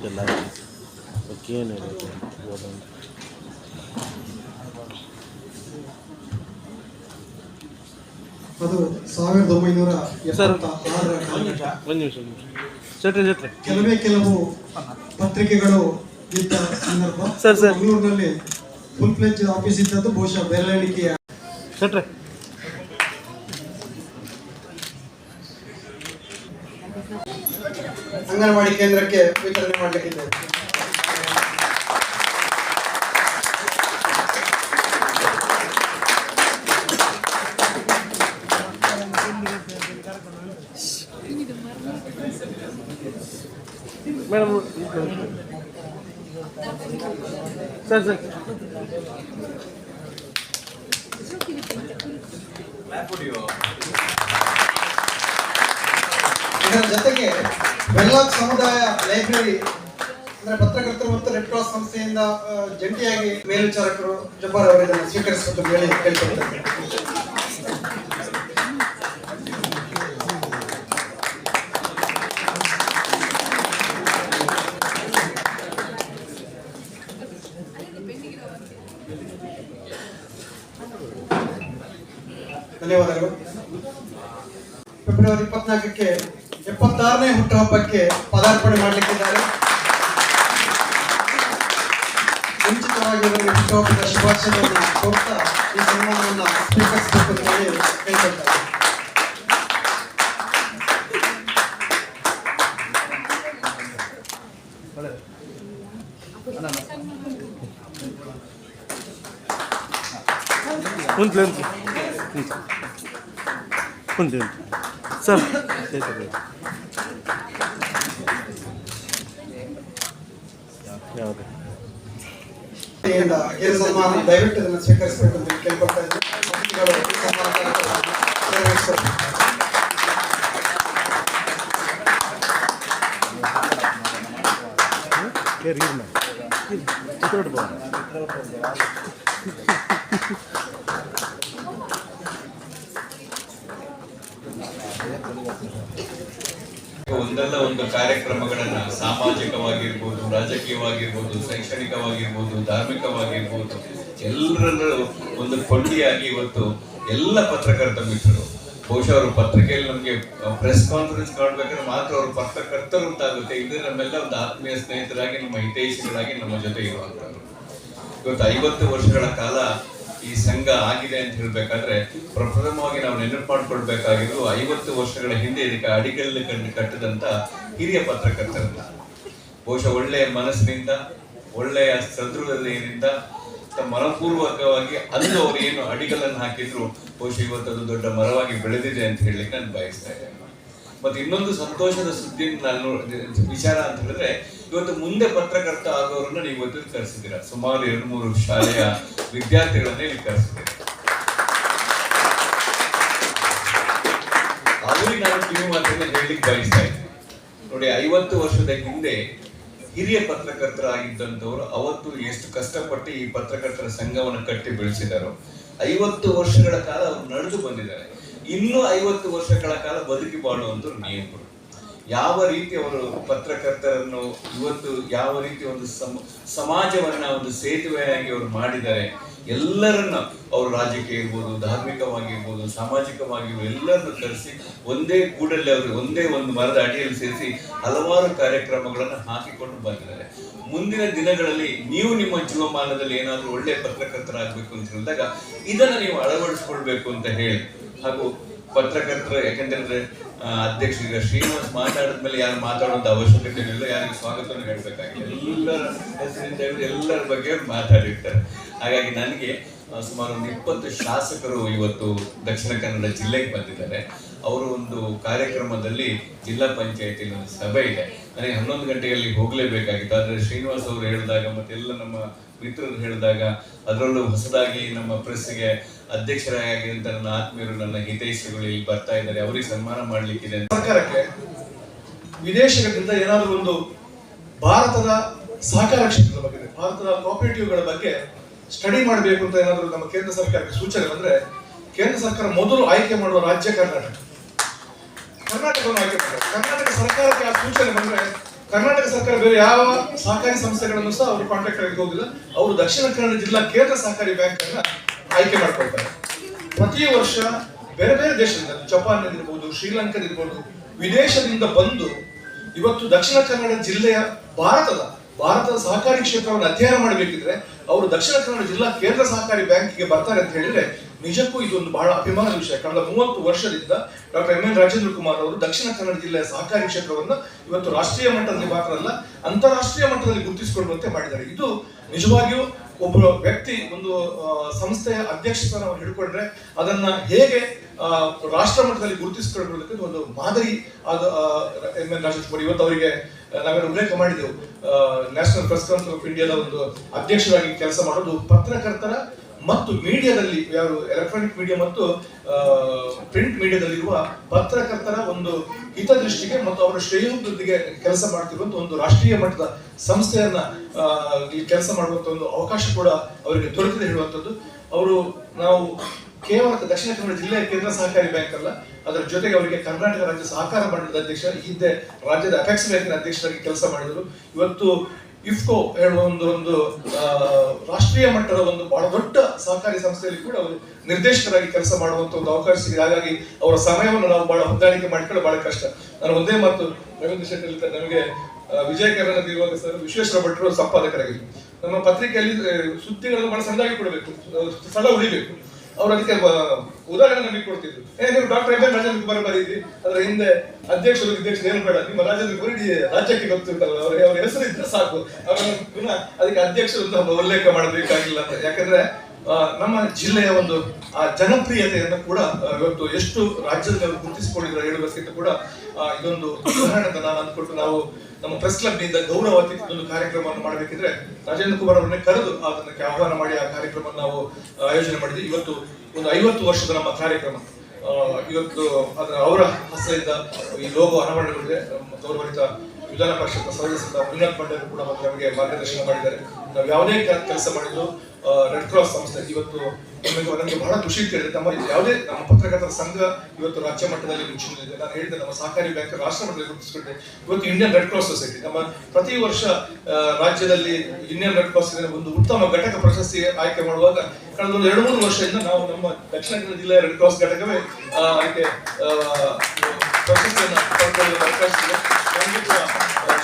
ಹಂಗೆ ನಿಂತಾರೆ ಹಂಗೆ ನಿಂತಲ್ಲ ಏನು ಇರೋದು ಓದೋದು. ಅದು ಸಾವಿರದ ಒಂಬೈನೂರ ಒಂದು ನಿಮಿಷ ಸೆಟ್ರಿ ಸೆಟ್ರಿ ಕೆಲವೇ ಕೆಲವು ಪತ್ರಿಕೆಗಳು ಇದ್ದ ಸಂದರ್ಭ ಸರ್, ಸರ್. ಮಂಗಳೂರಿನಲ್ಲಿ ಫುಲ್ ಫ್ಲೆಜ್ ಆಫೀಸ್ ಇದ್ದದ್ದು ಬಹುಶಃ ಬೆರಳೆಣಿಕೆಯ ಸೆಟ್ರಿ ಅಂಗನವಾಡಿ ಕೇಂದ್ರಕ್ಕೆ ವಿತರಣೆ ಮಾಡಲಿಕ್ಕಿದೆ. Madam sir sir. ಇದರ ಜೊತೆಗೆ ಬೆಲ್ಲಾಕ್ ಸಮುದಾಯ ಲೈಬ್ರರಿ ಅಂದ್ರೆ ಪತ್ರಕರ್ತರು ಮತ್ತು ರೆಡ್ ಕ್ರಾಸ್ ಸಂಸ್ಥೆಯಿಂದ ಜಂಟಿಯಾಗಿ ಮೇಲ್ವಿಚಾರಕರು ಜಬ್ಬಾರ್ ಅವರು ಇದನ್ನು ಸ್ವೀಕರಿಸಬೇಕು ಹೇಳಿ ಕೇಳ್ಕೊಳ್ತಾರೆ ಧನ್ಯವಾದಗಳು. ಫೆಬ್ರವರಿ ಇಪ್ಪತ್ನಾಲ್ಕಕ್ಕೆ ಎಪ್ಪತ್ತಾರನೇ ಹುಟ್ಟುಹಬ್ಬಕ್ಕೆ ಪದಾರ್ಪಣೆ ಮಾಡಲಿಕ್ಕಿದ್ದಾರೆ. ಮುಂಚಿತವಾಗಿ ಅವರಿಗೆ ಹುಟ್ಟುಹಬ್ಬದ ಶುಭಾಶಯಗಳನ್ನು ಕೋರ್ತಾ ಈ ಸನ್ಮಾನವನ್ನು ಸ್ವೀಕರಿಸಬೇಕು ಅಂತ ಹೇಳಿ ಕೇಳ್ಕೊಳ್ತಾರೆ ಕುಂತ್ಲಿ ಅಂತ ಕುಂತ್ಲಿ. ಸರ್ ಸರಿ ಯಾವುದು ವತಿಯಿಂದ ಈ ಸನ್ಮಾನ ದಯವಿಟ್ಟು ಇದನ್ನು ಸ್ವೀಕರಿಸಬೇಕು ಅಂತ ಕೇಳ್ಕೊಳ್ತಾ ಇದ್ದೀನಿ ಕಾರ್ಯಕ್ರಮವನ್ನು ನೆರವೇರಿಸಬೇಕು. ಕೇರ್ ಇಲ್ಲ ಚಿತ್ರೋಡ್ ಬಾ ಒಂದಲ್ಲ ಒಂದು ಕಾರ್ಯಕ್ರಮಗಳನ್ನ ಸಾಮಾಜಿಕವಾಗಿರ್ಬೋದು, ರಾಜಕೀಯವಾಗಿರ್ಬೋದು, ಶೈಕ್ಷಣಿಕವಾಗಿರ್ಬೋದು, ಧಾರ್ಮಿಕವಾಗಿರ್ಬೋದು, ಎಲ್ಲರನ್ನೂ ಒಂದು ಕೊಂಡಿಯಾಗಿ ಇವತ್ತು ಎಲ್ಲ ಪತ್ರಕರ್ತ ಮಿತ್ರರು, ಬಹುಶಃ ಅವರು ಪತ್ರಿಕೆಯಲ್ಲಿ ನಮಗೆ ಪ್ರೆಸ್ ಕಾನ್ಫರೆನ್ಸ್ ಕಾಣಬೇಕಾದ್ರೆ ಮಾತ್ರ ಅವರು ಪತ್ರಕರ್ತರು ಅಂತಾಗುತ್ತೆ. ಇದು ನಮ್ಮೆಲ್ಲ ಒಂದು ಆತ್ಮೀಯ ಸ್ನೇಹಿತರಾಗಿ, ನಮ್ಮ ಹಿತೈಷಿಗಳಾಗಿ ನಮ್ಮ ಜೊತೆ ಇರುವಂತ ಇವತ್ತು ಐವತ್ತು ವರ್ಷಗಳ ಕಾಲ ಈ ಸಂಘ ಆಗಿದೆ ಅಂತ ಹೇಳ್ಬೇಕಾದ್ರೆ ಪ್ರಪ್ರಥಮವಾಗಿ ನಾವು ನೆನಪು ಮಾಡ್ಕೊಳ್ಬೇಕಾಗಿದ್ದು ಐವತ್ತು ವರ್ಷಗಳ ಹಿಂದೆ ಇದಕ್ಕೆ ಅಡಿಗಲ್ಲು ಕಂಡು ಕಟ್ಟಿದಂತ ಹಿರಿಯ ಪತ್ರಕರ್ತರನ್ನ. ಬಹುಶಃ ಒಳ್ಳೆಯ ಮನಸ್ಸಿನಿಂದ, ಒಳ್ಳೆಯ ಸದೃಢತೆಯಿಂದ ಮನಪೂರ್ವಕವಾಗಿ ಅಲ್ಲಿ ಅವರು ಏನು ಅಡಿಗಲನ್ನು ಹಾಕಿದ್ರು, ಬಹುಶಃ ಇವತ್ತು ಅದು ದೊಡ್ಡ ಮರವಾಗಿ ಬೆಳೆದಿದೆ ಅಂತ ಹೇಳಲಿಕ್ಕೆ ನಾನು ಬಯಸ್ತಾ ಇದ್ದೇನೆ. ಮತ್ತೆ ಇನ್ನೊಂದು ಸಂತೋಷದ ಸುದ್ದಿ ನಾನು ವಿಚಾರ ಅಂತ ಹೇಳಿದ್ರೆ ಇವತ್ತು ಮುಂದೆ ಪತ್ರಕರ್ತ ಆಗೋರನ್ನ ನೀವು ಇವತ್ತು ಕರೆಸಿದ್ದೀರಾ ಸುಮಾರು ಎರಡು ಮೂರು ಶಾಲೆಯ ವಿದ್ಯಾರ್ಥಿಗಳನ್ನೇ ಇಲ್ಲಿ ಕರೆಸಿದ್ದೀರಾ ಅಲ್ಲಿ ನಾನು ಕಿವಿ ಮಾತನ್ನ ಹೇಳಲಿಕ್ಕೆ ಬಯಸ್ತಾ ಇದ್ದೀನಿ ನೋಡಿ, ಐವತ್ತು ವರ್ಷದ ಹಿಂದೆ ಹಿರಿಯ ಪತ್ರಕರ್ತರಾಗಿದ್ದಂಥವ್ರು ಅವತ್ತು ಎಷ್ಟು ಕಷ್ಟಪಟ್ಟು ಈ ಪತ್ರಕರ್ತರ ಸಂಘವನ್ನು ಕಟ್ಟಿ ಬೆಳೆಸಿದಾರೋ, ಐವತ್ತು ವರ್ಷಗಳ ಕಾಲ ಅವರು ನಡೆದು ಬಂದಿದ್ದಾರೆ. ಇನ್ನೂ ಐವತ್ತು ವರ್ಷಗಳ ಕಾಲ ಬದುಕಿ ಬಾಳುವಂತ ನಿಯಮಗಳು ಯಾವ ರೀತಿ ಅವರು ಪತ್ರಕರ್ತರನ್ನು ಇವತ್ತು ಯಾವ ರೀತಿ ಒಂದು ಸಮ, ಸಮಾಜವನ್ನ ಒಂದು ಸೇತುವೆಯಾಗಿ ಅವರು ಮಾಡಿದ್ದಾರೆ, ಎಲ್ಲರನ್ನ ಅವರು ರಾಜಕೀಯ ಇರ್ಬೋದು ಧಾರ್ಮಿಕವಾಗಿರ್ಬೋದು ಸಾಮಾಜಿಕವಾಗಿ ಎಲ್ಲರನ್ನು ಕರೆಸಿ ಒಂದೇ ಕೂಡಲ್ಲಿ ಅವರು ಒಂದೇ ಒಂದು ಮರದ ಅಡಿಯಲ್ಲಿ ಸೇರಿಸಿ ಹಲವಾರು ಕಾರ್ಯಕ್ರಮಗಳನ್ನು ಹಾಕಿಕೊಂಡು ಬಂದಿದ್ದಾರೆ. ಮುಂದಿನ ದಿನಗಳಲ್ಲಿ ನೀವು ನಿಮ್ಮ ಜೀವಮಾನದಲ್ಲಿ ಏನಾದರೂ ಒಳ್ಳೆ ಪತ್ರಕರ್ತರಾಗಬೇಕು ಅಂತ ಹೇಳಿದಾಗ ಇದನ್ನ ನೀವು ಅಳವಡಿಸ್ಕೊಳ್ಬೇಕು ಅಂತ ಹೇಳಿ. ಹಾಗೂ ಪತ್ರಕರ್ತರು ಯಾಕೆಂತಂದ್ರೆ ಆ, ಅಧ್ಯಕ್ಷರಿಗೆ ಶ್ರೀನಿವಾಸ್ ಮಾತಾಡಿದ್ಮೇಲೆ ಯಾರು ಮಾತಾಡುವಂತ ಅವಶ್ಯಕತೆ ಇಲ್ಲ ಯಾರಿಗೆ ಸ್ವಾಗತವನ್ನು ಹೇಳ್ಬೇಕಾಗಿಲ್ಲ ಎಲ್ಲರ ಹೆಸರಿಂದ ಹೇಳಿದ್ರೆ ಎಲ್ಲರ ಬಗ್ಗೆ ಮಾತಾಡಿರ್ತಾರೆ. ಹಾಗಾಗಿ ನನಗೆ ಸುಮಾರು ಒಂದು ಇಪ್ಪತ್ತು ಶಾಸಕರು ಇವತ್ತು ದಕ್ಷಿಣ ಕನ್ನಡ ಜಿಲ್ಲೆಗೆ ಬಂದಿದ್ದಾರೆ. ಅವರು ಒಂದು ಕಾರ್ಯಕ್ರಮದಲ್ಲಿ ಜಿಲ್ಲಾ ಪಂಚಾಯಿತಿ ಒಂದು ಸಭೆ ಇದೆ. ನನಗೆ ಹನ್ನೊಂದು ಗಂಟೆಯಲ್ಲಿ ಹೋಗಲೇಬೇಕಾಗಿತ್ತು. ಆದರೆ ಶ್ರೀನಿವಾಸ್ ಅವರು ಹೇಳಿದಾಗ ಮತ್ತೆಲ್ಲ ನಮ್ಮ ಮಿತ್ರರು ಹೇಳಿದಾಗ ಅದರಲ್ಲೂ ಹೊಸದಾಗಿ ನಮ್ಮ ಪ್ರೆಸ್ಸಿಗೆ ಅಧ್ಯಕ್ಷರಾಗಿರುವಂತ ನನ್ನ ಆತ್ಮೀಯರು, ನನ್ನ ಹಿತೈಷಿಗಳು ಇಲ್ಲಿ ಬರ್ತಾ ಇದ್ದಾರೆ. ಅವರಿಗೆ ಸನ್ಮಾನ ಮಾಡಲಿಕ್ಕಿದೆ ಸರ್ಕಾರಕ್ಕೆ ವಿದೇಶಗಳಿಂದ ಏನಾದರೂ ಒಂದು ಭಾರತದ ಸಹಕಾರ ಕ್ಷೇತ್ರದ ಬಗ್ಗೆ, ಭಾರತದ ಕೋಆಪರೇಟಿವ್ಗಳ ಬಗ್ಗೆ ಸ್ಟಡಿ ಮಾಡಬೇಕು ಅಂತ ಏನಾದರೂ ನಮ್ಮ ಕೇಂದ್ರ ಸರ್ಕಾರಕ್ಕೆ ಸೂಚನೆ ಬಂದ್ರೆ ಕೇಂದ್ರ ಸರ್ಕಾರ ಮೊದಲು ಆಯ್ಕೆ ಮಾಡುವ ರಾಜ್ಯ ಕರ್ನಾಟಕ. ಕರ್ನಾಟಕವನ್ನು ಆಯ್ಕೆ ಮಾಡ್ತಾರೆ ಕರ್ನಾಟಕ ಸರ್ಕಾರಕ್ಕೆ ಆ ಸೂಚನೆ ಬಂದ್ರೆ ಕರ್ನಾಟಕ ಸರ್ಕಾರ ಬೇರೆ ಯಾವ ಸಹಕಾರಿ ಸಂಸ್ಥೆಗಳನ್ನು ಸಹ ಅವರು ಕಾಂಟ್ಯಾಕ್ಟ್ ಆಗಿ ಹೋಗಿಲ್ಲ ಅವರು ದಕ್ಷಿಣ ಕನ್ನಡ ಜಿಲ್ಲಾ ಕೇಂದ್ರ ಸಹಕಾರಿ ಬ್ಯಾಂಕ್ ಅನ್ನ ಆಯ್ಕೆ ಮಾಡ್ಕೊಳ್ತಾರೆ. ಪ್ರತಿ ವರ್ಷ ಬೇರೆ ಬೇರೆ ದೇಶದಿಂದ ಜಪಾನ್ ಇರ್ಬೋದು ಶ್ರೀಲಂಕಾ ಇರ್ಬೋದು ವಿದೇಶದಿಂದ ಬಂದು ಇವತ್ತು ದಕ್ಷಿಣ ಕನ್ನಡ ಜಿಲ್ಲೆಯ ಭಾರತದ ಭಾರತದ ಸಹಕಾರಿ ಕ್ಷೇತ್ರವನ್ನು ಅಧ್ಯಯನ ಮಾಡಬೇಕಿದ್ರೆ ಅವರು ದಕ್ಷಿಣ ಕನ್ನಡ ಜಿಲ್ಲಾ ಕೇಂದ್ರ ಸಹಕಾರಿ ಬ್ಯಾಂಕಿಗೆ ಬರ್ತಾರೆ ಅಂತ ಹೇಳಿದ್ರೆ ನಿಜಕ್ಕೂ ಇದೊಂದು ಬಹಳ ಅಭಿಮಾನದ ವಿಷಯ. ಕಳೆದ ಮೂವತ್ತು ವರ್ಷದಿಂದ doctor M. N. Rajendra Kumar ಅವರು ದಕ್ಷಿಣ ಕನ್ನಡ ಜಿಲ್ಲೆಯ ಸಹಕಾರಿ ಕ್ಷೇತ್ರವನ್ನು ಇವತ್ತು ರಾಷ್ಟ್ರೀಯ ಮಟ್ಟದಲ್ಲಿ ಮಾತ್ರ ಅಲ್ಲ, ಅಂತಾರಾಷ್ಟ್ರೀಯ ಮಟ್ಟದಲ್ಲಿ ಗುರುತಿಸಿಕೊಳ್ಳುವಂತೆ ಮಾಡಿದ್ದಾರೆ. ಇದು ನಿಜವಾಗಿಯೂ ಒಬ್ಬ ವ್ಯಕ್ತಿ ಒಂದು ಸಂಸ್ಥೆಯ ಅಧ್ಯಕ್ಷ ಸ್ಥಾನವನ್ನು ಹಿಡ್ಕೊಂಡ್ರೆ ಅದನ್ನ ಹೇಗೆ ರಾಷ್ಟ್ರ ಮಟ್ಟದಲ್ಲಿ ಒಂದು ಮಾದರಿ ಅದು ಎಂ ಎನ್ ರಾಜೇಶ್ ಕುಮಾರ್ ಇವತ್ತು ಅವರಿಗೆ ನಾವೇನು ಉಲ್ಲೇಖ ಮಾಡಿದೆವು. ನ್ಯಾಷನಲ್ ಪ್ರೆಸ್ ಕೌನ್ಸಿಲ್ ಆಫ್ ಇಂಡಿಯಾದ ಒಂದು ಅಧ್ಯಕ್ಷರಾಗಿ ಕೆಲಸ ಮಾಡೋದು ಪತ್ರಕರ್ತರ ಮತ್ತು ಮೀಡಿಯಾದಲ್ಲಿ ಯಾರು ಎಲೆಕ್ಟ್ರಾನಿಕ್ ಮೀಡಿಯಾ ಮತ್ತು ಪ್ರಿಂಟ್ ಮೀಡಿಯಾದಲ್ಲಿರುವ ಪತ್ರಕರ್ತರ ಒಂದು ಹಿತದೃಷ್ಟಿಗೆ ಮತ್ತು ಅವರ ಶ್ರೇಯೋಭಿವೃದ್ಧಿಗೆ ಕೆಲಸ ಮಾಡ್ತಿರುವಂತ ಒಂದು ರಾಷ್ಟ್ರೀಯ ಮಟ್ಟದ ಸಂಸ್ಥೆಯನ್ನ ಕೆಲಸ ಮಾಡುವಂತ ಒಂದು ಅವಕಾಶ ಕೂಡ ಅವರಿಗೆ ದೊರೆತಿದೆ ಹೇಳುವಂಥದ್ದು ಅವರು ನಾವು ಕೇವಲ ದಕ್ಷಿಣ ಕನ್ನಡ ಜಿಲ್ಲೆಯ ಕೇಂದ್ರ ಸಹಕಾರಿ ಬ್ಯಾಂಕ್ ಅಲ್ಲ, ಅದರ ಜೊತೆಗೆ ಅವರಿಗೆ ಕರ್ನಾಟಕ ರಾಜ್ಯ ಸಹಕಾರ ಮಂಡಳದ ಅಧ್ಯಕ್ಷ ಹಿಂದೆ ರಾಜ್ಯದ ಅಪೆಕ್ಸ್ ಬ್ಯಾಂಕಿನ ಅಧ್ಯಕ್ಷರಾಗಿ ಕೆಲಸ ಮಾಡಿದರು. ಇವತ್ತು ಇಫ್ಕೋ ಹೇಳುವ ಒಂದು ಒಂದು ರಾಷ್ಟ್ರೀಯ ಮಟ್ಟದ ಒಂದು ಬಹಳ ದೊಡ್ಡ ಸಹಕಾರಿ ಸಂಸ್ಥೆಯಲ್ಲಿ ಕೂಡ ಅವರು ನಿರ್ದೇಶಕರಾಗಿ ಕೆಲಸ ಮಾಡುವಂತ ಒಂದು ಅವಕಾಶ ಸಿಗಿದೆ ಹಾಗಾಗಿ ಅವರ ಸಮಯವನ್ನು ನಾವು ಬಹಳ ಹೊಂದಾಣಿಕೆ ಮಾಡ್ಕೊಳ್ಳೋ ಬಹಳ ಕಷ್ಟ. ನಾನು ಒಂದೇ ಮಾತು ರವೀಂದ್ರ ಶೆಟ್ಟಿ ನಮಗೆ ವಿಜಯ ಕರ್ನಾಟಕ ಇರುವಾಗ ಸರ್, ವಿಶ್ವೇಶ್ವರ ಭಟ್ರು ಸಂಪಾದಕರಾಗಿ ನಮ್ಮ ಪತ್ರಿಕೆಯಲ್ಲಿ, ಸುದ್ದಿಗಳನ್ನು ಬಹಳ ಸಣ್ಣದಾಗಿ ಕೊಡಬೇಕು ಸ್ಥಳ ಉಳಿಬೇಕು. ಅವ್ರು ಅದಕ್ಕೆ ಉದಾಹರಣೆ ನಮಗೆ ಕೊಡ್ತಿದ್ರು ಏ, ನೀವು doctor M N Rajendra Kumar ಅದ್ರ ಹಿಂದೆ ಅಧ್ಯಕ್ಷರು ಅಧ್ಯಕ್ಷರು ಏನು ಬೇಡ. ನಿಮ್ಮ ರಾಜೇಂದ್ರ ಕುಮಾರ್ ರಾಜ್ಯಕ್ಕೆ ಗೊತ್ತಿರ್ತಲ್ಲ ಅವ್ರ ಅವ್ರ ಹೆಸರು ಇದ್ರೆ ಸಾಕು ಪುನಃ ಅದಕ್ಕೆ ಅಧ್ಯಕ್ಷರು ಅಂತ ಉಲ್ಲೇಖ ಮಾಡಬೇಕಾಗಿಲ್ಲ ಯಾಕಂದ್ರೆ ನಮ್ಮ ಜಿಲ್ಲೆಯ ಒಂದು, ಆ ಜನಪ್ರಿಯತೆಯನ್ನು ಕೂಡ ಇವತ್ತು ಎಷ್ಟು ರಾಜ್ಯದಲ್ಲಿ ಗುರುತಿಸಿಕೊಂಡಿದ್ದಾರೆ ಹೇಳುವುದಕ್ಕಿಂತ ಕೂಡ ಇದೊಂದು ಉದಾಹರಣೆ ಅಂತ ನಾನು ಅಂದ್ಕೊಟ್ಟು ನಾವು ನಮ್ಮ ಪ್ರೆಸ್ ಕ್ಲಬ್ನಿಂದ ಗೌರವ ಒಂದು ಕಾರ್ಯಕ್ರಮವನ್ನು ಮಾಡಬೇಕಿದ್ರೆ ರಾಜೇಂದ್ರ ಕುಮಾರ್ ಅವರನ್ನೇ ಕರೆದು ಅದಕ್ಕೆ ಆಹ್ವಾನ ಮಾಡಿ ಆ ಕಾರ್ಯಕ್ರಮ ನಾವು ಆಯೋಜನೆ ಮಾಡಿದ್ವಿ. ಇವತ್ತು ಒಂದು ಐವತ್ತು ವರ್ಷದ ನಮ್ಮ ಕಾರ್ಯಕ್ರಮ. ಇವತ್ತು ಅದರ ಅವರ ಹಸ್ತದಿಂದ ಈ ಲೋಗೋ ಅನಾವರಣಗೊಂಡಿದೆ. ಗೌರವಿತ ವಿಧಾನ ಪರಿಷತ್ ಸದಸ್ಯರಾದ ಮಂಜುನಾಥ್ ಪಂಡ್ಯರು ಕೂಡ ಮತ್ತೆ ನಮಗೆ ಮಾರ್ಗದರ್ಶನ ಮಾಡಿದ್ದಾರೆ. ನಾವು ಯಾವುದೇ ಕೆಲಸ ಮಾಡಿದ್ರು ರೆಡ್ ಕ್ರಾಸ್ ಸಂಸ್ಥೆ ಇವತ್ತು ನಮಗೆ ನನಗೆ ಬಹಳ ಖುಷಿ ಕೇಳಿದೆ ತಮ್ಮ ಯಾವುದೇ ನಮ್ಮ ಪತ್ರಕರ್ತರ ಸಂಘ ಇವತ್ತು ರಾಜ್ಯ ಮಟ್ಟದಲ್ಲಿ ರುಚಿದೆ ನಾನು ಹೇಳಿದೆ ನಮ್ಮ ಸಹಕಾರಿ ಬ್ಯಾಂಕ್ ರಾಷ್ಟ್ರ ಮಟ್ಟದಲ್ಲಿ ಗುರುತಿಸಿಕೊಂಡೆ ಇವತ್ತು ಇಂಡಿಯನ್ ರೆಡ್ ಕ್ರಾಸ್ ಸೊಸೈಟಿ ನಮ್ಮ ಪ್ರತಿ ವರ್ಷ ರಾಜ್ಯದಲ್ಲಿ ಇಂಡಿಯನ್ ರೆಡ್ ಕ್ರಾಸ್ ಒಂದು ಉತ್ತಮ ಘಟಕ ಪ್ರಶಸ್ತಿ ಆಯ್ಕೆ ಮಾಡುವಾಗ ಕಳೆದ ಒಂದು ಎರಡು, ಮೂರು ವರ್ಷದಿಂದ ನಾವು ನಮ್ಮ ದಕ್ಷಿಣ ಕನ್ನಡ ಜಿಲ್ಲೆಯ ರೆಡ್ ಕ್ರಾಸ್ ಘಟಕವೇ ಆಯ್ಕೆ ಪ್ರಶಸ್ತಿಯನ್ನು ಅವಕಾಶ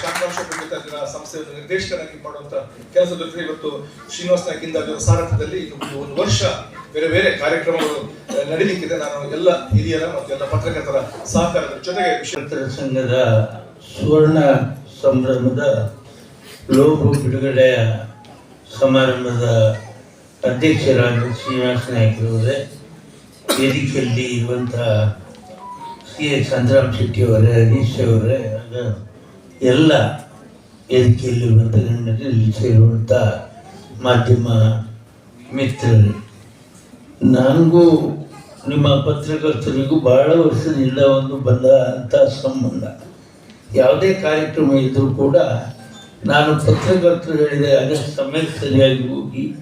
ಶಾಂತಾಂಶ ಪಂಡಿತ ಸಂಸ್ಥೆಯ ನಿರ್ದೇಶಕನಾಗಿ ಮಾಡುವಂತ ಕೆಲಸ ಜೊತೆ ಇವತ್ತು ಶ್ರೀನಿವಾಸ ನಾಯ್ಕಿಂದ ಸಾರಥ್ಯದಲ್ಲಿ ಒಂದು- ವರ್ಷ ಬೇರೆ ಬೇರೆ ಕಾರ್ಯಕ್ರಮಗಳು ನಡೀಲಿಕ್ಕಿದೆ. ನಾನು ಎಲ್ಲ ಹಿರಿಯರ ಮತ್ತು ಎಲ್ಲ ಪತ್ರಕರ್ತರ ಸಹಕಾರದ ಜೊತೆಗೆ ಸಂಘದ ಸುವರ್ಣ ಸಂಭ್ರಮದ ಲೋಗೋ ಬಿಡುಗಡೆಯ ಸಮಾರಂಭದ ಅಧ್ಯಕ್ಷರಾದ ಶ್ರೀನಿವಾಸ ನಾಯ್ಕರವರೇ, ವೇದಿಕೆಯಲ್ಲಿ ಇರುವಂತಹ ಸಿ ಎ ಚಂದ್ರಾಮ್ ಶೆಟ್ಟಿಯವರೇ ಹರೀಶ್ ಅವರೇ ಎಲ್ಲ ವೇದಿಕೆಯಲ್ಲಿರುವಂಥ ಗಣ್ಯರಲ್ಲಿ ಸೇರುವಂಥ ಮಾಧ್ಯಮ ಮಿತ್ರರು. ನನಗೂ ನಿಮ್ಮ ಪತ್ರಕರ್ತರಿಗೂ ಭಾಳ ವರ್ಷದಿಂದ ಒಂದು ಬಂದ ಅಂತ ಸಂಬಂಧ. ಯಾವುದೇ ಕಾರ್ಯಕ್ರಮ ಇದ್ದರೂ ಕೂಡ ನಾನು ಪತ್ರಕರ್ತರು ಹೇಳಿದ ಅದೇ ಸಮಯಕ್ಕೆ ಸರಿಯಾಗಿ ಹೋಗಿ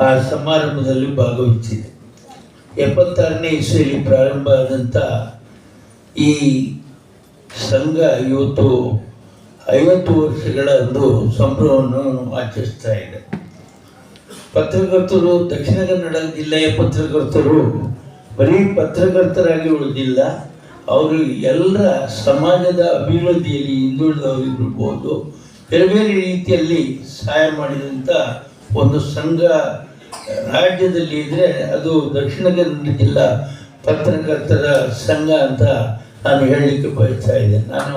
ಆ ಸಮಾರಂಭದಲ್ಲಿ ಭಾಗವಹಿಸಿದೆ ಎಪ್ಪತ್ತಾರನೇ ಇಸ್ವಿಯಲ್ಲಿ ಪ್ರಾರಂಭ ಆದಂಥ ಈ ಸಂಘ ಇವತ್ತು ಐವತ್ತು ವರ್ಷಗಳ ಒಂದು ಸಂಭ್ರಮವನ್ನು ಆಚರಿಸ್ತಾ ಇದೆ. ಪತ್ರಕರ್ತರು ದಕ್ಷಿಣ ಕನ್ನಡ ಜಿಲ್ಲೆಯ ಪತ್ರಕರ್ತರು, ಬರೀ ಪತ್ರಕರ್ತರಾಗಿ ಉಳಿದಿಲ್ಲ, ಅವರು ಎಲ್ಲ ಸಮಾಜದ ಅಭಿವೃದ್ಧಿಯಲ್ಲಿ ಹಿಂದುಳಿದವರಿರ್ಬೋದು ಬೇರೆ ಬೇರೆ ರೀತಿಯಲ್ಲಿ ಸಹಾಯ ಮಾಡಿದಂಥ ಒಂದು ಸಂಘ ರಾಜ್ಯದಲ್ಲಿ ಇದ್ದರೆ ಅದು ದಕ್ಷಿಣ ಕನ್ನಡ ಜಿಲ್ಲಾ ಪತ್ರಕರ್ತರ ಸಂಘ ಅಂತ ನಾನು ಹೇಳಲಿಕ್ಕೆ ಬಯಸ್ತಾ ಇದ್ದೇನೆ. ನಾನು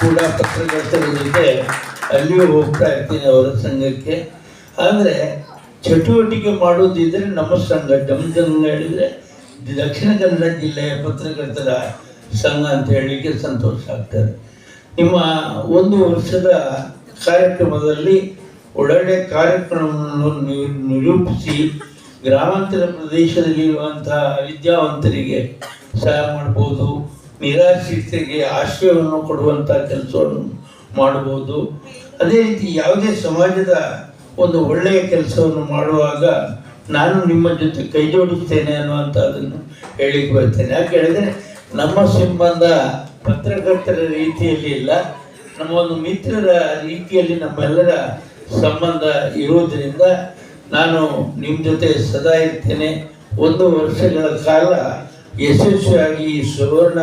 ಕೂಡ ಪತ್ರಕರ್ತರ ಅಲ್ಲಿಯೂ ಹೋಗ್ತಾ ಇರ್ತೀನಿ ಅವರ ಸಂಘಕ್ಕೆ. ಆದರೆ ಚಟುವಟಿಕೆ ಮಾಡೋದಿದ್ರೆ ನಮ್ಮ ಸಂಘ ಡಮ್ ಜಂಗ ಹೇಳಿದರೆ ದಕ್ಷಿಣ ಕನ್ನಡ ಜಿಲ್ಲೆಯ ಪತ್ರಕರ್ತರ ಸಂಘ ಅಂತ ಹೇಳಲಿಕ್ಕೆ ಸಂತೋಷ ಆಗ್ತದೆ. ನಿಮ್ಮ ಒಂದು ವರ್ಷದ ಕಾರ್ಯಕ್ರಮದಲ್ಲಿ ಒಳ್ಳೊಳ್ಳೆ ಕಾರ್ಯಕ್ರಮವನ್ನು ನಿರೂಪಿಸಿ ಗ್ರಾಮಾಂತರ ಪ್ರದೇಶದಲ್ಲಿರುವಂತಹ ವಿದ್ಯಾವಂತರಿಗೆ ಸಹಾಯ ಮಾಡ್ಬೋದು. ನಿರಾಶ್ರಿತರಿಗೆ ಆಶ್ರಯವನ್ನು ಕೊಡುವಂಥ ಕೆಲಸವನ್ನು ಮಾಡಬಹುದು. ಅದೇ ರೀತಿ ಯಾವುದೇ ಸಮಾಜದ ಒಂದು ಒಳ್ಳೆಯ ಕೆಲಸವನ್ನು ಮಾಡುವಾಗ ನಾನು ನಿಮ್ಮ ಜೊತೆ ಕೈ ಜೋಡಿಸ್ತೇನೆ ಅನ್ನುವಂಥದ್ದನ್ನು ಹೇಳಿಕ್ಕೆ ಬರ್ತೇನೆ. ಯಾಕೆ ಹೇಳಿದರೆ ನಮ್ಮ ಸಂಬಂಧ ಪತ್ರಕರ್ತರ ರೀತಿಯಲ್ಲಿ ಇಲ್ಲ. ನಮ್ಮ ಒಂದು ಮಿತ್ರರ ರೀತಿಯಲ್ಲಿ ನಮ್ಮೆಲ್ಲರ ಸಂಬಂಧ ಇರುವುದರಿಂದ ನಾನು ನಿಮ್ಮ ಜೊತೆ ಸದಾ ಇರ್ತೇನೆ. ಒಂದು ವರ್ಷಗಳ ಕಾಲ ಯಶಸ್ವಿಯಾಗಿ ಈ ಸುವರ್ಣ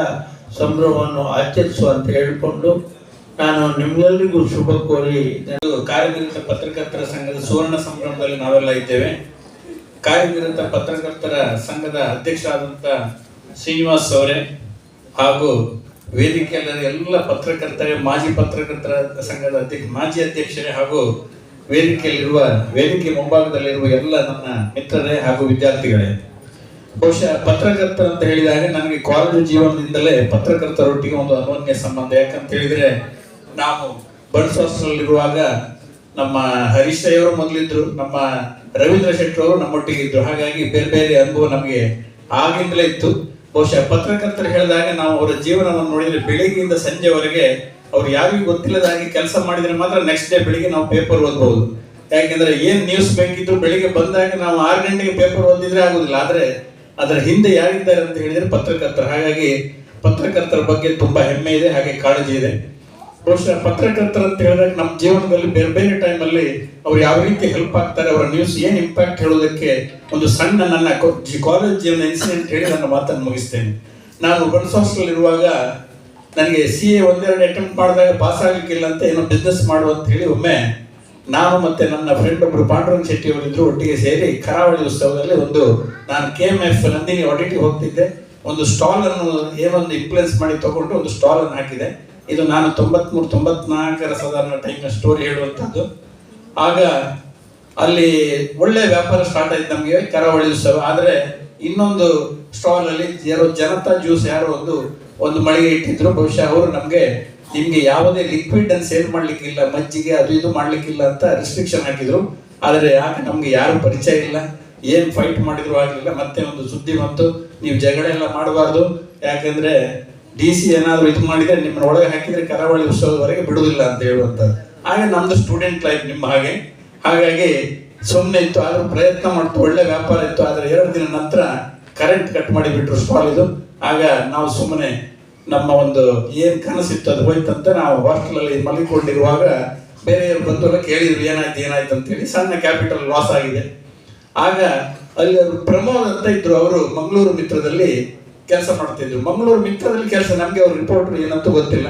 ಸಂಭ್ರಮವನ್ನು ಆಚರಿಸುವ ಅಂತ ಹೇಳಿಕೊಂಡು ನಾನು ನಿಮ್ಗೆಲ್ಲರಿಗೂ ಶುಭ ಕೋರಿ ಕಾರ್ಯನಿರತ ಪತ್ರಕರ್ತರ ಸಂಘದ ಸುವರ್ಣ ಸಂಭ್ರಮದಲ್ಲಿ ನಾವೆಲ್ಲ ಇದ್ದೇವೆ. ಕಾರ್ಯನಿರತ ಪತ್ರಕರ್ತರ ಸಂಘದ ಅಧ್ಯಕ್ಷರಾದಂಥ ಶ್ರೀನಿವಾಸ್ ಅವರೇ ಹಾಗೂ ವೇದಿಕೆಯಲ್ಲಿ ಎಲ್ಲ ಪತ್ರಕರ್ತರೇ, ಮಾಜಿ ಪತ್ರಕರ್ತರ ಸಂಘದ ಅಧ್ಯಕ್ಷ, ಮಾಜಿ ಅಧ್ಯಕ್ಷರೇ ಹಾಗೂ ವೇದಿಕೆಯಲ್ಲಿರುವ, ವೇದಿಕೆ ಮುಂಭಾಗದಲ್ಲಿರುವ ಎಲ್ಲ ನನ್ನ ಮಿತ್ರರೇ ಹಾಗೂ ವಿದ್ಯಾರ್ಥಿಗಳೇ. ಬಹುಶಃ ಪತ್ರಕರ್ತ ಅಂತ ಹೇಳಿದಾಗ ನನಗೆ ಕಾಲೇಜು ಜೀವನದಿಂದಲೇ ಪತ್ರಕರ್ತರೊಟ್ಟಿಗೆ ಒಂದು ಅನನ್ಯ ಸಂಬಂಧ. ಯಾಕಂತ ಹೇಳಿದ್ರೆ, ನಾವು ಬಡ್ಸ್ ಹಾಸ್ಟೆಲ್ನಲ್ಲಿರುವಾಗ ನಮ್ಮ ಹರೀಶ್ ಅವರು ಮೊದಲಿದ್ರು, ನಮ್ಮ ರವೀಂದ್ರ ಶೆಟ್ಟರು ಅವರು ನಮ್ಮೊಟ್ಟಿಗೆ ಇದ್ರು ಹಾಗಾಗಿ ಬೇರೆ ಬೇರೆ ಅನುಭವ ನಮಗೆ ಆಗಿಂದಲೇ ಇತ್ತು. ಬಹುಶಃ ಪತ್ರಕರ್ತರು ಹೇಳಿದಾಗ ನಾವು ಅವರ ಜೀವನವನ್ನು ನೋಡಿದ್ರೆ ಬೆಳಿಗ್ಗೆಯಿಂದ ಸಂಜೆವರೆಗೆ ಅವ್ರು ಯಾರಿಗೂ ಗೊತ್ತಿಲ್ಲದಾಗಿ ಕೆಲಸ ಮಾಡಿದ್ರೆ ಮಾತ್ರ ನೆಕ್ಸ್ಟ್ ಡೇ ಬೆಳಿಗ್ಗೆ ನಾವು ಪೇಪರ್ ಓದಬಹುದು. ಯಾಕೆಂದ್ರೆ ಏನ್ ನ್ಯೂಸ್ ಬೇಕಿದ್ರು ಬೆಳಿಗ್ಗೆ ಬಂದಾಗ ನಾವು ಆರು ಗಂಟೆಗೆ ಪೇಪರ್ ಓದಿದ್ರೆ ಆಗುದಿಲ್ಲ. ಆದ್ರೆ ಅದರ ಹಿಂದೆ ಯಾರಿದ್ದಾರೆ ಅಂತ ಹೇಳಿದ್ರೆ ಪತ್ರಕರ್ತರು. ಹಾಗಾಗಿ ಪತ್ರಕರ್ತರ ಬಗ್ಗೆ ತುಂಬಾ ಹೆಮ್ಮೆ ಇದೆ, ಹಾಗೆ ಕಾಳಜಿ ಇದೆ. ಬಹುಶಃ ಪತ್ರಕರ್ತರು ಅಂತ ಹೇಳಿದಾಗ ನಮ್ಮ ಜೀವನದಲ್ಲಿ ಬೇರೆ ಬೇರೆ ಟೈಮಲ್ಲಿ ಅವ್ರು ಯಾವ ರೀತಿ ಹೆಲ್ಪ್ ಆಗ್ತಾರೆ, ಅವರ ನ್ಯೂಸ್ ಏನು ಇಂಪ್ಯಾಕ್ಟ್ ಹೇಳೋದಕ್ಕೆ ಒಂದು ಸಣ್ಣ ನನ್ನ ಕಾಲೇಜ್ ಜೀವನ ಇನ್ಸಿಡೆಂಟ್ ಹೇಳಿ ನನ್ನ ಮಾತನ್ನು ಮುಗಿಸ್ತೇನೆ. ನಾನು ಹಾಸ್ಟೆಲ್ ಇರುವಾಗ ನನಗೆ ಸಿ ಎ ಒಂದೆರಡು ಅಟೆಂಪ್ಟ್ ಮಾಡಿದಾಗ ಪಾಸ್ ಆಗಲಿಕ್ಕಿಲ್ಲ ಅಂತ ಏನೋ ಬಿಸ್ನೆಸ್ ಮಾಡುವಂತ ಹೇಳಿ ಒಮ್ಮೆ ನಾನು ಮತ್ತೆ ನನ್ನ ಫ್ರೆಂಡ್ ಒಬ್ರು ಪಾಂಡುರಂಗ ಶೆಟ್ಟಿ ಅವರಿದ್ರು ಒಟ್ಟಿಗೆ ಸೇರಿ ಕರಾವಳಿ ಉತ್ಸವದಲ್ಲಿ ಒಂದು ನಾನು ಕೆ ಎಂ ಎಫ್ ನಂದಿನಿ ಆಡಿಟಿಗೆ ಹೋಗ್ತಿದ್ದೆ. ಒಂದು ಸ್ಟಾಲ್ ಅನ್ನು ಏನೊಂದು ಇನ್ಫ್ಲುಯೆನ್ಸ್ ಮಾಡಿ ತಗೊಂಡು ಒಂದು ಸ್ಟಾಲ್ ಅನ್ನು ಹಾಕಿದೆ. ಇದು ನಾನು ತೊಂಬತ್ಮೂರು, ತೊಂಬತ್ನಾಲ್ಕರ ಸಾಧಾರಣ ಟೈಮ್ನ ಸ್ಟೋರಿ ಹೇಳುವಂಥದ್ದು ಆಗ ಅಲ್ಲಿ ಒಳ್ಳೆ ವ್ಯಾಪಾರ ಸ್ಟಾರ್ಟ್ ಆಯ್ತು ನಮಗೆ, ಕರಾವಳಿ ಉತ್ಸವ. ಆದರೆ ಇನ್ನೊಂದು ಸ್ಟಾಲ್ ಅಲ್ಲಿ ಯಾರೋ ಜನತಾ ಜ್ಯೂಸ್ ಯಾರೋ ಒಂದು ಒಂದು ಮಳಿಗೆ ಇಟ್ಟಿದ್ರು. ಬಹುಶಃ ಅವರು ನಮಗೆ ನಿಮ್ಗೆ ಯಾವುದೇ ಲಿಕ್ವಿಡ್ ಅನ್ನು ಸೇಲ್ ಮಾಡ್ಲಿಕ್ಕಿಲ್ಲ, ಮಜ್ಜಿಗೆ ಅದು ಇದು ಮಾಡ್ಲಿಕ್ಕಿಲ್ಲ ಅಂತ ರಿಸ್ಟ್ರಿಕ್ಷನ್ ಹಾಕಿದ್ರು. ಆದರೆ ಆಗ ನಮ್ಗೆ ಯಾರು ಪರಿಚಯ ಇಲ್ಲ, ಏನ್ ಫೈಟ್ ಮಾಡಿದ್ರು ಆಗಲಿಲ್ಲ ಮತ್ತೆ ಒಂದು ಸುದ್ದಿ ಬಂತು, ನೀವು ಜಗಳ ಎಲ್ಲ ಮಾಡಬಾರ್ದು. ಯಾಕಂದ್ರೆ ಡಿ ಸಿ ಏನಾದ್ರು ಇದು ಮಾಡಿದ್ರೆ ನಿಮ್ಮನ್ನ ಒಳಗೆ ಹಾಕಿದ್ರೆ ಕರಾವಳಿ ಉತ್ಸವದವರೆಗೆ ಬಿಡುವುದಿಲ್ಲ ಅಂತ ಹೇಳುವಂಥದ್ದು. ಆಗ ನಮ್ದು ಸ್ಟೂಡೆಂಟ್ ಲೈಫ್ ನಿಮ್ಮ ಹಾಗೆ. ಹಾಗಾಗಿ ಸುಮ್ಮನೆ ಇತ್ತು, ಆದ್ರೂ ಪ್ರಯತ್ನ ಮಾಡ್ತು, ಒಳ್ಳೆ ವ್ಯಾಪಾರ ಇತ್ತು. ಆದ್ರೆ ಎರಡು ದಿನ ನಂತರ ಕರೆಂಟ್ ಕಟ್ ಮಾಡಿ ಬಿಟ್ರು ಸ್ಟಾಲ್ ಇದು. ಆಗ ನಾವು ಸುಮ್ಮನೆ ನಮ್ಮ ಒಂದು ಏನ್ ಕನಸಿತ್ತು ಅದು ಹೋಯ್ತಂತ ನಾವು ಹಾಸ್ಟೆಲ್ ಅಲ್ಲಿ ಮಲಿಕೊಂಡಿರುವಾಗ ಬೇರೆಯವರು ಬಂದು ಎಲ್ಲ ಕೇಳಿದ್ರು, ಏನಾಯ್ತು ಏನಾಯ್ತು? ಅಂತ ಹೇಳಿ ಸಣ್ಣ ಕ್ಯಾಪಿಟಲ್ ಲಾಸ್ ಆಗಿದೆ. ಆಗ ಅಲ್ಲಿ ಅವರು ಪ್ರಮೋದ್ ಅಂತ ಇದ್ರು, ಅವರು ಮಂಗಳೂರು ಮಿತ್ರದಲ್ಲಿ ಕೆಲಸ ಮಾಡ್ತಿದ್ರು. ಮಂಗಳೂರು ಮಿತ್ರದಲ್ಲಿ ಕೆಲಸ, ನಮ್ಗೆ ಅವ್ರ ರಿಪೋರ್ಟರ್ ಏನಂತ ಗೊತ್ತಿಲ್ಲ.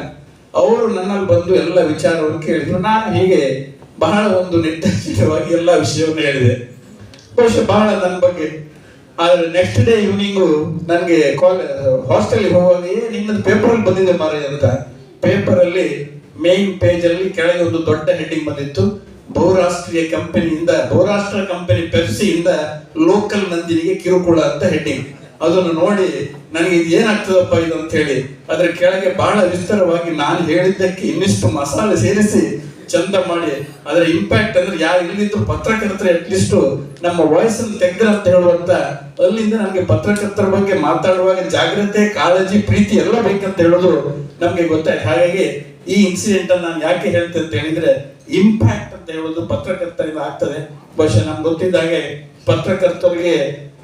ಅವರು ನನ್ನಲ್ಲಿ ಬಂದು ಎಲ್ಲ ವಿಚಾರವನ್ನು ಕೇಳಿದ್ರು. ನಾನು ಹೀಗೆ ಬಹಳ ಒಂದು ನಿರ್ದೇಶನವಾಗಿ ಎಲ್ಲ ವಿಷಯವನ್ನು ಹೇಳಿದೆ. ಬಹುಶಃ ಬಹಳ ನನ್ನ ಬಗ್ಗೆ ಆದ್ರೆ ನೆಕ್ಸ್ಟ್ ಡೇ ಈವ್ನಿಂಗು ನನಗೆ ಕಾಲ್ ಹಾಸ್ಟೆಲ್ ಹೋಗುವಾಗ ನಿಮ್ಮದು ಪೇಪರ್ ಅಲ್ಲಿ ಬಂದಿದೆ ಮಾರ ಅಂತ ಪೇಪರ್ ಅಲ್ಲಿ ಮೇನ್ ಅಲ್ಲಿ ಕೆಳಗೆ ಒಂದು ದೊಡ್ಡ ಹೆಡ್ಡಿಂಗ್ ಬಂದಿತ್ತು. ಬಹುರಾಷ್ಟ್ರೀಯ ಕಂಪನಿಯಿಂದ, ಬಹುರಾಷ್ಟ್ರ ಕಂಪನಿ ಪೆಪ್ಸಿಯಿಂದ ಲೋಕಲ್ ನಂದಿನಿಗೆ ಕಿರುಕುಳ ಅಂತ ಹೆಡ್ಡಿಂಗ್ ಅದನ್ನು ನೋಡಿ ನನಗೆ ಇದು ಏನಾಗ್ತದಪ್ಪ ಇದು ಅಂತ ಹೇಳಿ ಅದರ ಕೆಳಗೆ ಬಹಳ ವಿಸ್ತಾರವಾಗಿ ನಾನು ಹೇಳಿದ್ದಕ್ಕೆ ಇನ್ನಿಷ್ಟು ಮಸಾಲೆ ಸೇರಿಸಿ ಚಂದ ಮಾಡಿ, ಅದರ ಇಂಪ್ಯಾಕ್ಟ್ ಅಂದ್ರೆ ಯಾರು ಇಲ್ಲಿದ್ರು ಪತ್ರಕರ್ತರು ಅಟ್ಲೀಸ್ಟ್ ನಮ್ಮ ವಾಯ್ಸ್ ಅನ್ನು ತೆಗೆದ್ರ ಅಂತ ಹೇಳುವಂತ, ಅಲ್ಲಿಂದ ನಮ್ಗೆ ಪತ್ರಕರ್ತರ ಬಗ್ಗೆ ಮಾತಾಡುವಾಗ ಜಾಗ್ರತೆ, ಕಾಳಜಿ, ಪ್ರೀತಿ ಎಲ್ಲ ಬೇಕಂತ ಹೇಳೋದು ನಮ್ಗೆ ಗೊತ್ತಾಯ್ತು. ಹಾಗಾಗಿ ಈ ಇನ್ಸಿಡೆಂಟ್ ಅನ್ನು ನಾನು ಯಾಕೆ ಹೇಳ್ತೇನೆ ಅಂತ ಹೇಳಿದ್ರೆ ಇಂಪ್ಯಾಕ್ಟ್ ಅಂತ ಹೇಳೋದು ಪತ್ರಕರ್ತರಿಂದ ಆಗ್ತದೆ. ಬಹುಶಃ ನಮ್ಗೆ ಗೊತ್ತಿದ್ದ ಹಾಗೆ ಪತ್ರಕರ್ತರಿಗೆ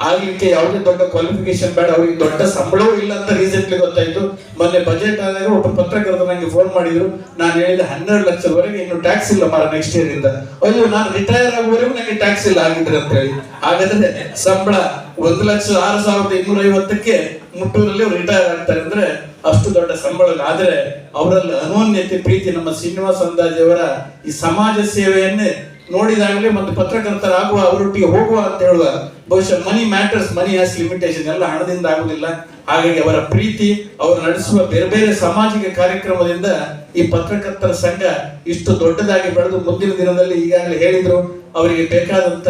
ಆಗ್ಲಿಕ್ಕೆ ಯಾವುದೇ ದೊಡ್ಡ ಕ್ವಾಲಿಫಿಕೇಶನ್ ಬೇಡ, ಅವ್ರಿಗೆ ದೊಡ್ಡ ಸಂಬಳವೂ ಇಲ್ಲ ಅಂತ ರೀಸೆಂಟ್ಲಿ ಗೊತ್ತಾಯ್ತು. ಮೊನ್ನೆ ಬಜೆಟ್ ಆದಾಗ ಒಬ್ಬ ಪತ್ರಕರ್ತ ನಂಗೆ ಫೋನ್ ಮಾಡಿದ್ರು, ನಾನು ಹೇಳಿದ ಹನ್ನೆರಡು ಲಕ್ಷದವರೆಗೆ ಇನ್ನು ಟ್ಯಾಕ್ಸ್ ಇಲ್ಲ ಮಾರ ನೆಕ್ಸ್ಟ್ ಇಯರ್ ಇಂದ. ಅಯ್ಯೋ, ನಾನು ರಿಟೈರ್ ಆಗುವವರೆಗೂ ನನಗೆ ಟ್ಯಾಕ್ಸ್ ಇಲ್ಲ ಆಗಿದ್ರೆ ಅಂತ ಹೇಳಿ. ಹಾಗಾದ್ರೆ ಸಂಬಳ ಒಂದು ಲಕ್ಷ ಆರು ಸಾವಿರದ ಇನ್ನೂರ ಐವತ್ತಕ್ಕೆ ಮುಟ್ಟೂರಲ್ಲಿ ಅವ್ರು ರಿಟೈರ್ ಆಗ್ತಾರೆ ಅಂದ್ರೆ ಅಷ್ಟು ದೊಡ್ಡ ಸಂಬಳ. ಆದ್ರೆ ಅವರಲ್ಲಿ ಅನೋನ್ಯತೆ, ಪ್ರೀತಿ ನಮ್ಮ ಶ್ರೀನಿವಾಸ ಅಂದಾಜಿಯವರ ಈ ಸಮಾಜ ಸೇವೆಯನ್ನೇ ನೋಡಿದಾಗಲೇ ಮತ್ತು ಪತ್ರಕರ್ತರಾಗುವ ಅವರೊಟ್ಟಿಗೆ ಹೋಗುವ ಅಂತ ಹೇಳುವ ಬಹುಶಃ money matters money has limitation ಎಲ್ಲ ಹಣದಿಂದ ಆಗುದಿಲ್ಲ ಹಾಗಾಗಿ ಅವರ ಪ್ರೀತಿ, ಅವರು ನಡೆಸುವ ಬೇರೆ ಬೇರೆ ಸಾಮಾಜಿಕ ಕಾರ್ಯಕ್ರಮದಿಂದ ಈ ಪತ್ರಕರ್ತರ ಸಂಘ ಇಷ್ಟು ದೊಡ್ಡದಾಗಿ ಬೆಳೆದು ಮುಂದಿನ ದಿನದಲ್ಲಿ ಈಗಾಗಲೇ ಹೇಳಿದ್ರು, ಅವರಿಗೆ ಬೇಕಾದಂತ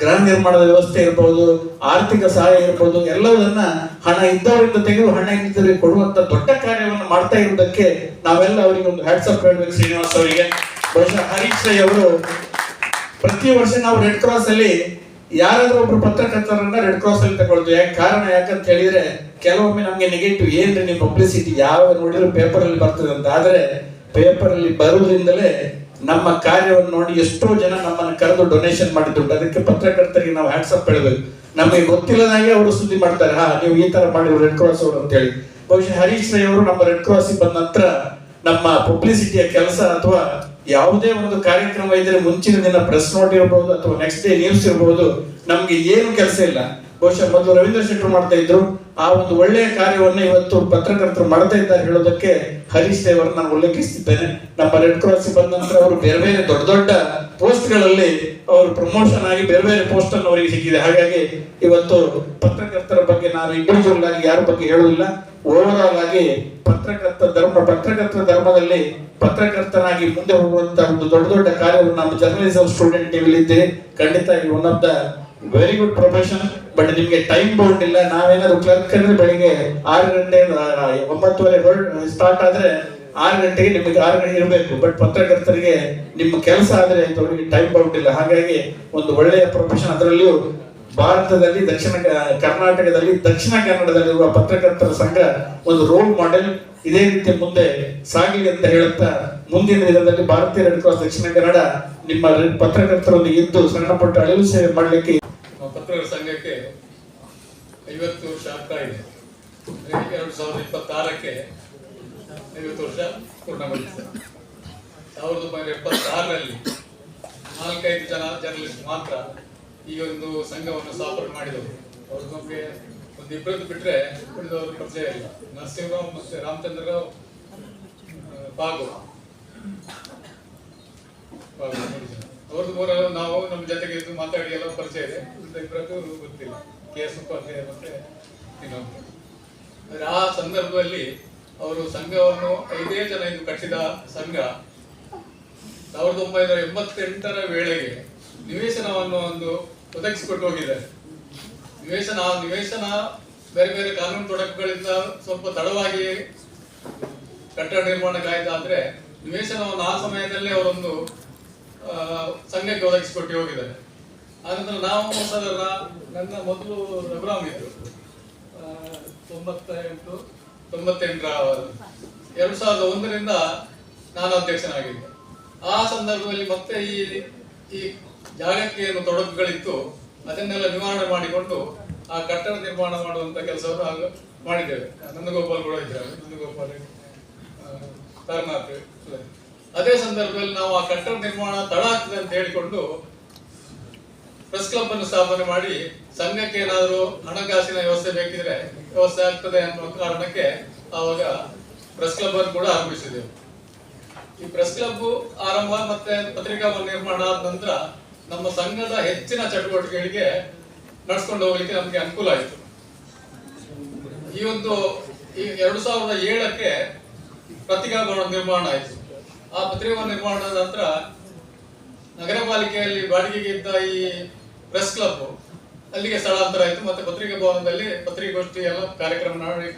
ಗೃಹ ನಿರ್ಮಾಣದ ವ್ಯವಸ್ಥೆ ಇರಬಹುದು ಆರ್ಥಿಕ ಸಹಾಯ ಇರಬಹುದು ಎಲ್ಲವನ್ನ ಹಣ ಇದ್ದವರಿಂದ ತೆಗೆದು ಹಣ ಇದ್ದವರಿಗೆ ಕೊಡುವಂತ ದೊಡ್ಡ ಕಾರ್ಯವನ್ನು ಮಾಡ್ತಾ ಇರುವುದಕ್ಕೆ ನಾವೆಲ್ಲ ಅವರಿಗೆ ಒಂದು ಹ್ಯಾಟ್ಸಪ್ ಹೇಳ್ಬೇಕು ಶ್ರೀನಿವಾಸ್ ಅವರಿಗೆ. ಬಹುಶಃ ಹರೀಶ್ ರೈ ಅವರು ಪ್ರತಿ ವರ್ಷ ನಾವು ರೆಡ್ ಕ್ರಾಸ್ ಅಲ್ಲಿ ಯಾರಾದ್ರೂ ಒಬ್ರು ಪತ್ರಕರ್ತರನ್ನ ರೆಡ್ ಕ್ರಾಸ್ ಅಲ್ಲಿ ತಗೊಳ್ತೀವಿ. ಯಾಕೆ ಕಾರಣ ಯಾಕಂತ ಹೇಳಿದ್ರೆ ಕೆಲವೊಮ್ಮೆ ನಮ್ಗೆ ನೆಗೆಟಿವ್ ಏನ್ರಿ ನೀವು ಪಬ್ಲಿಸಿಟಿ ಯಾವ ನೋಡಿದ್ರು ಪೇಪರ್ ಅಲ್ಲಿ ಬರ್ತದೆ ಅಂತ. ಆದ್ರೆ ಪೇಪರ್ ಅಲ್ಲಿ ಬರುವುದರಿಂದಲೇ ನಮ್ಮ ಕಾರ್ಯವನ್ನು ನೋಡಿ ಎಷ್ಟೋ ಜನ ನಮ್ಮನ್ನು ಕರೆದು ಡೊನೇಷನ್ ಮಾಡಿದ್ರು. ಅದಕ್ಕೆ ಪತ್ರಕರ್ತರಿಗೆ ನಾವು ಹ್ಯಾಟ್ಸಪ್ ಹೇಳಬೇಕು. ನಮಗೆ ಗೊತ್ತಿಲ್ಲದಾಗೆ ಅವರು ಸುದ್ದಿ ಮಾಡ್ತಾರೆ. ಹಾ, ನೀವು ಈ ತರ ಮಾಡಿ ರೆಡ್ ಕ್ರಾಸ್ ಅವರು ಅಂತ ಹೇಳಿ. ಬಹುಶಃ ಹರೀಶ್ ರೈ ಅವರು ನಮ್ಮ ರೆಡ್ ಕ್ರಾಸ್ ಬಂದ ನಂತರ ನಮ್ಮ ಪಬ್ಲಿಸಿಟಿಯ ಕೆಲಸ ಅಥವಾ ಯಾವುದೇ ಒಂದು ಕಾರ್ಯಕ್ರಮ ಇದ್ರೆ ಮುಂಚಿನ ದಿನ ಪ್ರೆಸ್ ನೋಟ್ ಇರಬಹುದು ಅಥವಾ ನೆಕ್ಸ್ಟ್ ಡೇ ನ್ಯೂಸ್ ಇರಬಹುದು ನಮ್ಗೆ ಏನು ಕೆಲಸ ಇಲ್ಲ. ಬಹುಶಃ ಮೊದಲು ರವೀಂದ್ರ ಶೆಟ್ಟರು ಮಾಡ್ತಾ ಇದ್ರು. ಆ ಒಂದು ಒಳ್ಳೆಯ ಕಾರ್ಯವನ್ನು ಇವತ್ತು ಪತ್ರಕರ್ತರು ಮಾಡ್ತಾ ಇದ್ದಾರೆ ಹೇಳೋದಕ್ಕೆ ಹರೀಶ್ ದೇವರ್ ನಾನು ಉಲ್ಲೇಖಿಸುತ್ತಿದ್ದೇನೆ ನಮ್ಮ ರೆಡ್ ಕ್ರಾಸ್ ಬಂದ ನಂತರ ಅವರು ಬೇರೆ ಬೇರೆ ದೊಡ್ಡ ದೊಡ್ಡ ಪೋಸ್ಟ್ಗಳಲ್ಲಿ ಅವರು ಪ್ರಮೋಷನ್ ಆಗಿ ಬೇರೆ ಬೇರೆ ಪೋಸ್ಟ್ ಅನ್ನು ಅವರಿಗೆ ಸಿಕ್ಕಿದೆ. ಹಾಗಾಗಿ ಇವತ್ತು ಪತ್ರಕರ್ತರ ಬಗ್ಗೆ ನಾನು ಇಂಡಿವಿಜುವಲ್ ಆಗಿ ಯಾರ ಬಗ್ಗೆ ಹೇಳುವುದಿಲ್ಲ. ಓವರ್ ಆಗಿ ಪತ್ರಕರ್ತ ಧರ್ಮ, ಪತ್ರಕರ್ತರ ಧರ್ಮದಲ್ಲಿ ಪತ್ರಕರ್ತನಾಗಿ ಮುಂದೆ ಹೋಗುವಂತ ಒಂದು ದೊಡ್ಡ ದೊಡ್ಡ ಕಾರ್ಯವನ್ನು ನಮ್ಮ ಜರ್ನಲಿಸಮ್ ಸ್ಟೂಡೆಂಟ್ ಇಲ್ಲಿದ್ದೆ ಖಂಡಿತ one of the very good profession but ನಿಮ್ಗೆ ಟೈಮ್ ಬೌಂಡ್ ಇಲ್ಲ, ನಾವೇನಾದ್ರು ಕ್ಲರ್ಕ್ ಅಂದ್ರೆ ಬೆಳಿಗ್ಗೆ ಆರು ಗಂಟೆ ಒಂಬತ್ತುವರೆ ಸ್ಟಾರ್ಟ್ ಆದ್ರೆ ಆರು ಗಂಟೆಗೆ ನಿಮಗೆ ಆರು ಗಂಟೆ ಇರಬೇಕು. ಬಟ್ ಪತ್ರಕರ್ತರಿಗೆ ನಿಮ್ಮ ಕೆಲಸ ಆದ್ರೆ ಅವರಿಗೆ ಟೈಮ್ ಬೌಂಡ್ ಇಲ್ಲ. ಹಾಗಾಗಿ ಒಂದು ಒಳ್ಳೆಯ ಪ್ರೊಫೆಷನ್ ಅದರಲ್ಲಿಯೂ ಭಾರತದಲ್ಲಿ ದಕ್ಷಿಣ ಕರ್ನಾಟಕದಲ್ಲಿ, ದಕ್ಷಿಣ ಕನ್ನಡದಲ್ಲಿರುವ ಪತ್ರಕರ್ತರ ಸಂಘ ಒಂದು ರೋಲ್ ಮಾಡೆಲ್ ಇದೇ ರೀತಿ ಮುಂದೆ ಸಾಗಲಿ ಅಂತ ಹೇಳುತ್ತಾ, ಮುಂದಿನ ದಿನದಲ್ಲಿ ಭಾರತೀಯ ರೆಡ್ ಕ್ರಾಸ್ ದಕ್ಷಿಣ ಕನ್ನಡ ನಿಮ್ಮ ಪತ್ರಕರ್ತರೊಂದಿಗೆ ಇದ್ದು ಸಣ್ಣ ಪುಟ್ಟ ಅಳಿವು ಸೇವೆ ಮಾಡಲಿಕ್ಕೆ ಪತ್ರಕರ್ತ ಪತ್ರಕರ್ತರ ಸಂಘಕ್ಕೆ ಐವತ್ತು ವರ್ಷ ಆಗ್ತಾ ಇದೆ. ಎರಡು ಸಾವಿರದ ಇಪ್ಪತ್ತಾರಕ್ಕೆ ಐವತ್ತು ವರ್ಷ ಪೂರ್ಣಗೊಳಿಸಿದೆ. ಸಾವಿರದ ಒಂಬೈನೂರ ಎಪ್ಪತ್ತಾರರಲ್ಲಿ ನಾಲ್ಕೈದು ಜನ ಜರ್ನಲಿಸ್ಟ್ ಮಾತ್ರ ಈ ಒಂದು ಸಂಘವನ್ನು ಸ್ಥಾಪನೆ ಮಾಡಿದರು. ಅವರು ನಮಗೆ ಒಂದು ಇಬ್ಬರದ್ದು ಬಿಟ್ಟರೆ ಉಳಿದವರು ಪರಿಚಯ ಇಲ್ಲ. ನರಸಿಂಹರಾವ್ ಮತ್ತು ರಾಮಚಂದ್ರರಾವ್ ಬಾಗು. ಅವ್ರದ್ದು ಮೂರ ನಾವು ನಮ್ಮ ಜೊತೆಗೆ ಇದ್ದು ಮಾತಾಡಿ ಎಲ್ಲ ಪರಿಚಯ ಇದೆ. ಇಬ್ಬರದ್ದು ಗೊತ್ತಿಲ್ಲ. ಕೆ ಎಸ್ ಉಪಾಧ್ಯಾಯ ಮತ್ತೆ ಇನ್ನೊಬ್ರು. ಆದ್ರೆ ಆ ಸಂದರ್ಭದಲ್ಲಿ ಅವರು ಸಂಘವನ್ನು ಐದೇ ಜನ ಇದು ಕಟ್ಟಿದ ಸಂಘ ಸಾವಿರದ ಒಂಬೈನೂರ ಎಂಬತ್ತೆಂಟರ ವೇಳೆಗೆ ನಿವೇಶನವನ್ನು ಒಂದು ಒದಗಿಸಿಕೊಟ್ಟು ಹೋಗಿದ್ದಾರೆ. ನಿವೇಶನ ಆ ನಿವೇಶನ ಬೇರೆ ಬೇರೆ ಕಾನೂನು ತೊಡಕುಗಳಿಂದ ಸ್ವಲ್ಪ ತಡವಾಗಿ ಕಟ್ಟಡ ನಿರ್ಮಾಣ ಕಾಯ್ದೆ ನಿವೇಶನವನ್ನು ಆ ಸಮಯದಲ್ಲಿ ಅವರೊಂದು ಸಂಘಕ್ಕೆ ಒದಗಿಸಿಕೊಟ್ಟು ಹೋಗಿದ್ದಾರೆ. ಆನಂತರ ನಾವು ಸರ್ ನನ್ನ ಮೊದಲು ರಘುರಾಮ್ ಇದ್ರು. ತೊಂಬತ್ತ ತೊಂಬತ್ತೆಂಟು ತೊಂಬತ್ತೆಂಟರ ಎರಡು ಸಾವಿರದ ಒಂದರಿಂದ ನಾನು ಅಧ್ಯಕ್ಷನಾಗಿದ್ದೆ. ಆ ಸಂದರ್ಭದಲ್ಲಿ ಮತ್ತೆ ಈ ಈ ಜಾಗಕ್ಕೆ ಏನು ತೊಡಕುಗಳಿತ್ತು. ಅದನ್ನೆಲ್ಲ ನಿವಾರಣೆ ಮಾಡಿಕೊಂಡು ಆ ಕಟ್ಟಡ ನಿರ್ಮಾಣ ಮಾಡುವಂತ ಕೆಲಸವನ್ನು ಆಗ ಮಾಡಿದ್ದೇವೆ. ನಂದಗೋಪಾಲ್ ಕೂಡ ಇದ್ದಾರೆ. ನಂದಗೋಪಾಲ್ ತರ್ನಾಥ್. ಅದೇ ಸಂದರ್ಭದಲ್ಲಿ ನಾವು ಆ ಕಟ್ಟಡ ನಿರ್ಮಾಣ ತಡ ಆಗ್ತದೆ ಅಂತ ಹೇಳಿಕೊಂಡು ಪ್ರೆಸ್ ಕ್ಲಬ್ ಅನ್ನು ಸ್ಥಾಪನೆ ಮಾಡಿ ಸಂಘಕ್ಕೆ ಏನಾದರೂ ಹಣಕಾಸಿನ ವ್ಯವಸ್ಥೆ ಬೇಕಿದ್ರೆ ವ್ಯವಸ್ಥೆ ಆಗ್ತದೆ ಅನ್ನೋ ಕಾರಣಕ್ಕೆ ಆವಾಗ ಪ್ರೆಸ್ ಕ್ಲಬ್ ಅನ್ನು ಕೂಡ ಆರಂಭಿಸಿದೆವು ಈ ಪ್ರೆಸ್ ಕ್ಲಬ್ ಆರಂಭ ಮತ್ತೆ ಪತ್ರಿಕಾ ನಿರ್ಮಾಣ ಆದ ನಂತರ ನಮ್ಮ ಸಂಘದ ಹೆಚ್ಚಿನ ಚಟುವಟಿಕೆಗಳಿಗೆ ನಡ್ಸ್ಕೊಂಡು ಹೋಗ್ಲಿಕ್ಕೆ ನಮಗೆ ಅನುಕೂಲ ಆಯಿತು. ಈ ಒಂದು ಈ ಎರಡು ಸಾವಿರದ ಏಳಕ್ಕೆ ಪತ್ರಿಕಾ ಭವನ ನಿರ್ಮಾಣ ಆಯಿತು. ಆ ಪತ್ರಿಕಾ ನಿರ್ಮಾಣದ ನಂತರ ನಗರ ಪಾಲಿಕೆಯಲ್ಲಿ ಬಾಡಿಗೆಗೆ ಇದ್ದ ಈ ಪ್ರೆಸ್ ಕ್ಲಬ್ ಅಲ್ಲಿಗೆ ಸ್ಥಳಾಂತರ ಆಯಿತು ಮತ್ತೆ ಪತ್ರಿಕಾ ಭವನದಲ್ಲಿ ಪತ್ರಿಕಾಗೋಷ್ಠಿ ಎಲ್ಲ ಕಾರ್ಯಕ್ರಮ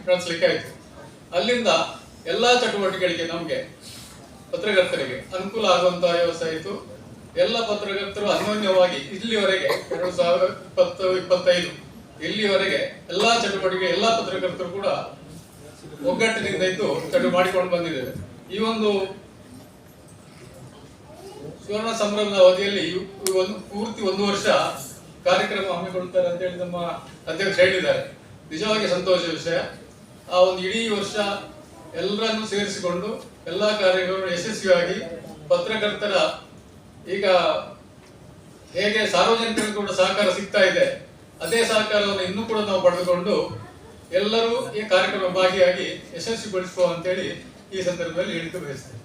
ನಡೆಸಲಿಕ್ಕೆ ಆಯಿತು. ಅಲ್ಲಿಂದ ಎಲ್ಲಾ ಚಟುವಟಿಕೆಗಳಿಗೆ ನಮಗೆ ಪತ್ರಕರ್ತರಿಗೆ ಅನುಕೂಲ ಆಗುವಂತಹ ವ್ಯವಸ್ಥೆ ಆಯಿತು. ಎಲ್ಲ ಪತ್ರಕರ್ತರು ಅನ್ಯೋನ್ಯವಾಗಿ ಇಲ್ಲಿವರೆಗೆ ಎರಡು ಸಾವಿರದ ಇಪ್ಪತ್ತು, ಇಪ್ಪತ್ತೈದು, ಇಲ್ಲಿವರೆಗೆ ಎಲ್ಲಾ ಚಟುವಟಿಕೆ, ಎಲ್ಲಾ ಪತ್ರಕರ್ತರು ಕೂಡ ಒಗ್ಗಟ್ಟಿನಿಂದ ಇದ್ದು ಚಟು ಮಾಡಿಕೊಂಡು ಬಂದಿದ್ದೇವೆ ಈ ಒಂದು ಸುವರ್ಣ ಸಂಭ್ರಮದ ಅವಧಿಯಲ್ಲಿ ಒಂದು ಪೂರ್ತಿ ಒಂದು ವರ್ಷ ಕಾರ್ಯಕ್ರಮ ಹಮ್ಮಿಕೊಳ್ತಾರೆ ಅಂತ ಹೇಳಿ ನಮ್ಮ ಅಧ್ಯಕ್ಷ ಹೇಳಿದ್ದಾರೆ. ನಿಜವಾಗಿ ಸಂತೋಷ ವಿಷಯ. ಆ ಒಂದು ಇಡೀ ವರ್ಷ ಎಲ್ಲರನ್ನು ಸೇರಿಸಿಕೊಂಡು ಎಲ್ಲಾ ಕಾರ್ಯಗಳನ್ನು ಯಶಸ್ವಿಯಾಗಿ ಪತ್ರಕರ್ತರ ಈಗ ಹೇಗೆ ಸಾರ್ವಜನಿಕರಿಗೂ ಕೂಡ ಸಹಕಾರ ಸಿಗ್ತಾ ಇದೆ, ಅದೇ ಸಹಕಾರವನ್ನು ಇನ್ನೂ ಕೂಡ ನಾವು ಪಡೆದುಕೊಂಡು ಎಲ್ಲರೂ ಈ ಕಾರ್ಯಕ್ರಮ ಭಾಗಿಯಾಗಿ ಯಶಸ್ವಿಗೊಳಿಸುವ ಅಂತೇಳಿ ಈ ಸಂದರ್ಭದಲ್ಲಿ ಹೇಳಿಕೆ ಬಯಸ್ತೇನೆ.